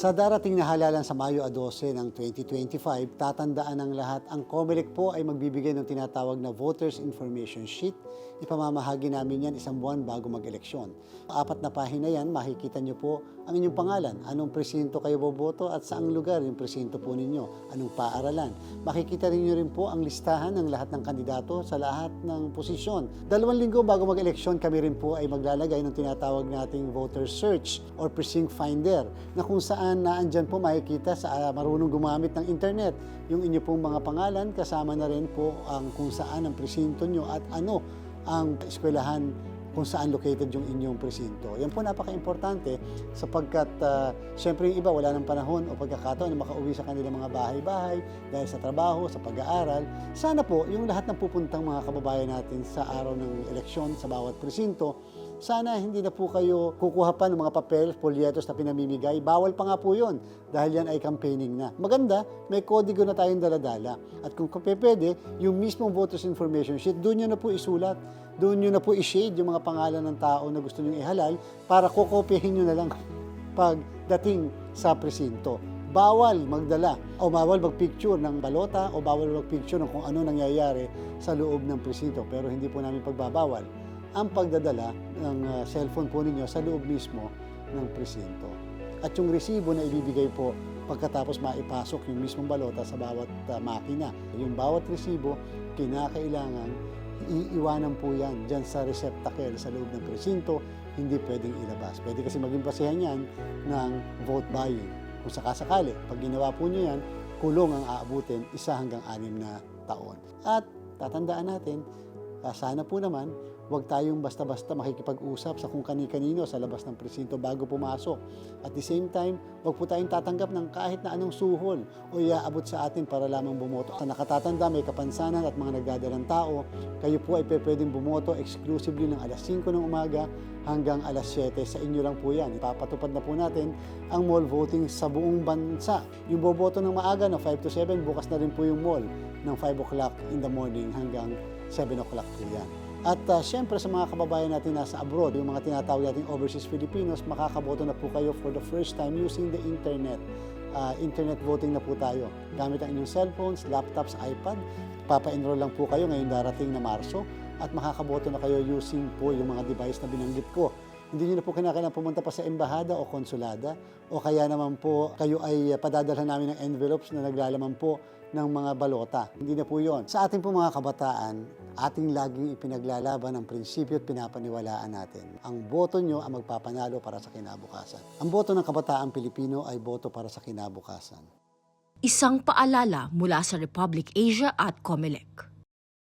Sa darating na halalan sa Mayo 12 ng 2025, tatandaan ng lahat, ang COMELEC po ay magbibigay ng tinatawag na Voters Information Sheet. Ipamamahagi namin yan isang buwan bago mag-eleksyon. Apat na pahina yan, makikita nyo po ang inyong pangalan, anong presinto kayo boboto at saang lugar yung presinto po ninyo, anong paaralan. Makikita rin nyo rin po ang listahan ng lahat ng kandidato sa lahat ng posisyon. Dalawang linggo bago mag-eleksyon, kami rin po ay maglalagay ng tinatawag nating voter search or precinct finder na kung saan naandyan po makikita sa ah, marunong gumamit ng internet yung inyo pong mga pangalan kasama na rin po ang kung saan ang presinto nyo at ano ang eskwelahan kung saan located yung inyong presinto. Yan po napaka-importante sapagkat uh, syempre yung iba wala ng panahon o pagkakataon na makauwi sa kanilang mga bahay-bahay dahil sa trabaho, sa pag-aaral. Sana po yung lahat ng pupuntang mga kababayan natin sa araw ng eleksyon sa bawat presinto, sana hindi na po kayo kukuha pa ng mga papel, polyetos na pinamimigay. Bawal pa nga po yun dahil yan ay campaigning na. Maganda, may kodigo na tayong daladala. At kung pwede, yung mismong voters information sheet, doon nyo na po isulat. Doon nyo na po i-shade yung mga pangalan ng tao na gusto nyo ihalal para kukopyahin nyo na lang pagdating sa presinto. Bawal magdala o bawal magpicture ng balota o bawal magpicture ng kung ano nangyayari sa loob ng presinto. Pero hindi po namin pagbabawal ang pagdadala ng uh, cellphone po ninyo sa loob mismo ng presinto. At yung resibo na ibibigay po pagkatapos maipasok yung mismong balota sa bawat uh, makina. Yung bawat resibo, kinakailangan iiwanan po yan dyan sa receptacle sa loob ng presinto, hindi pwedeng ilabas. Pwede kasi maging basehan yan ng vote buying. Kung sakasakali, pag ginawa po nyo yan, kulong ang aabutin isa hanggang anim na taon. At tatandaan natin, ah, sana po naman, huwag tayong basta-basta makikipag-usap sa kung kani-kanino sa labas ng presinto bago pumasok. At the same time, huwag po tayong tatanggap ng kahit na anong suhol o iaabot sa atin para lamang bumoto. Sa nakatatanda, may kapansanan at mga nagdadalang tao, kayo po ay pwedeng bumoto exclusively ng alas 5 ng umaga hanggang alas 7. Sa inyo lang po yan. Ipapatupad na po natin ang mall voting sa buong bansa. Yung boboto ng maaga na 5 to 7, bukas na rin po yung mall ng 5 o'clock in the morning hanggang 7 o'clock po yan. At uh, syempre sa mga kababayan natin nasa abroad, yung mga tinatawag nating overseas Filipinos, makakaboto na po kayo for the first time using the internet. Uh, internet voting na po tayo. Gamit ang inyong cellphones, laptops, iPad. Papa-enroll lang po kayo ngayong darating na Marso at makakaboto na kayo using po yung mga device na binanggit ko. Hindi nyo na po kinakailangan pumunta pa sa embahada o konsulada o kaya naman po kayo ay padadalhan namin ng envelopes na naglalaman po ng mga balota. Hindi na po yon. Sa ating po mga kabataan, ating laging ipinaglalaban ang prinsipyo at pinapaniwalaan natin. Ang boto nyo ang magpapanalo para sa kinabukasan. Ang boto ng kabataan Pilipino ay boto para sa kinabukasan. Isang paalala mula sa Republic Asia at COMELEC.